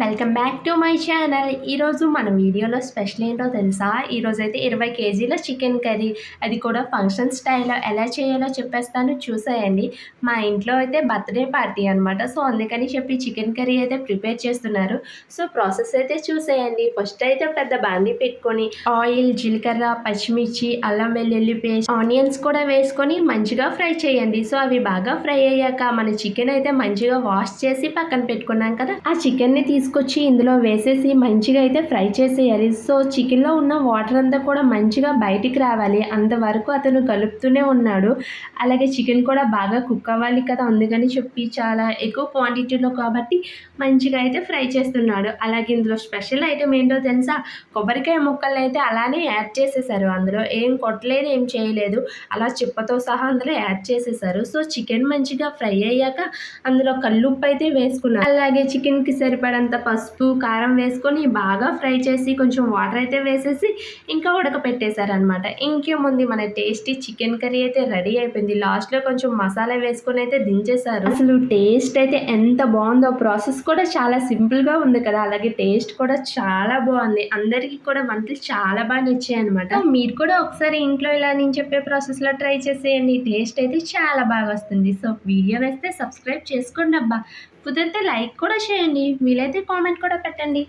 Welcome back to my channel ఈరోజు మన వీడియోలో స్పెషల్ ఏంటో తెలుసా? ఈరోజు అయితే ఇరవై కేజీల చికెన్ కర్రీ అది కూడా ఫంక్షన్ స్టైల్లో ఎలా చేయాలో చెప్పేస్తాను. చూసేయండి. మా ఇంట్లో అయితే బర్త్డే పార్టీ అనమాట సో అందుకని చెప్పి చికెన్ కర్రీ అయితే ప్రిపేర్ చేస్తున్నారు. సో ప్రాసెస్ అయితే చూసేయండి. ఫస్ట్ అయితే పెద్ద బాండి పెట్టుకొని ఆయిల్ జీలకర్ర పచ్చిమిర్చి అల్లం వెల్లుల్లి పేస్ట్ ఆనియన్స్ కూడా వేసుకొని మంచిగా ఫ్రై చేయండి. సో అవి బాగా ఫ్రై అయ్యాక మన చికెన్ అయితే మంచిగా వాష్ చేసి పక్కన పెట్టుకున్నాం కదా. ఆ చికెన్ని తీసుకొచ్చి ఇందులో వేసేసి మంచిగా అయితే ఫ్రై చేసేయాలి. సో చికెన్లో ఉన్న వాటర్ అంతా కూడా మంచిగా బయటికి రావాలి. అంతవరకు అతను కలుపుతూనే ఉన్నాడు. అలాగే చికెన్ కూడా బాగా కుక్ అవ్వాలి కదా. అందుకని చెప్పి చాలా ఎక్కువ క్వాంటిటీలో కాబట్టి మంచిగా అయితే ఫ్రై చేస్తున్నాడు. అలాగే ఇందులో స్పెషల్ ఐటమ్ ఏంటో తెలుసా? కొబ్బరికాయ ముక్కలు అయితే అలానే యాడ్ చేసేసారు. అందులో ఏం కొట్టలేదు ఏం చేయలేదు. అలా చిప్పతో సహా అందులో యాడ్ చేసేసారు. సో చికెన్ మంచిగా ఫ్రై అయ్యాక అందులో కల్లుప్పు అయితే వేసుకున్నారు. అలాగే చికెన్కి సరిపడంత పసుపు కారం వేసుకొని బాగా ఫ్రై చేసి కొంచెం వాటర్ అయితే వేసేసి ఇంకా ఉడకపెట్టేశారనమాట ఇంకేముంది మన టేస్టీ చికెన్ కర్రీ అయితే రెడీ అయిపోయింది. లాస్ట్లో కొంచెం మసాలా వేసుకొని అయితే దించేశారు. అసలు టేస్ట్ అయితే ఎంత బాగుందో. ప్రాసెస్ కూడా చాలా సింపుల్గా ఉంది కదా. అలాగే టేస్ట్ కూడా చాలా బాగుంది. అందరికీ కూడా వంటలు చాలా బాగా నచ్చాయి అనమాట మీరు కూడా ఒకసారి ఇంట్లో ఇలా నేను చెప్పే ప్రాసెస్లో ట్రై చేసేయండి. టేస్ట్ అయితే చాలా బాగా వస్తుంది. సో వీడియో వేస్తే సబ్స్క్రైబ్ చేసుకోండి అబ్బా. కుదిరితే లైక్ కూడా చేయండి. వీలైతే కామెంట్ కూడా పెట్టండి.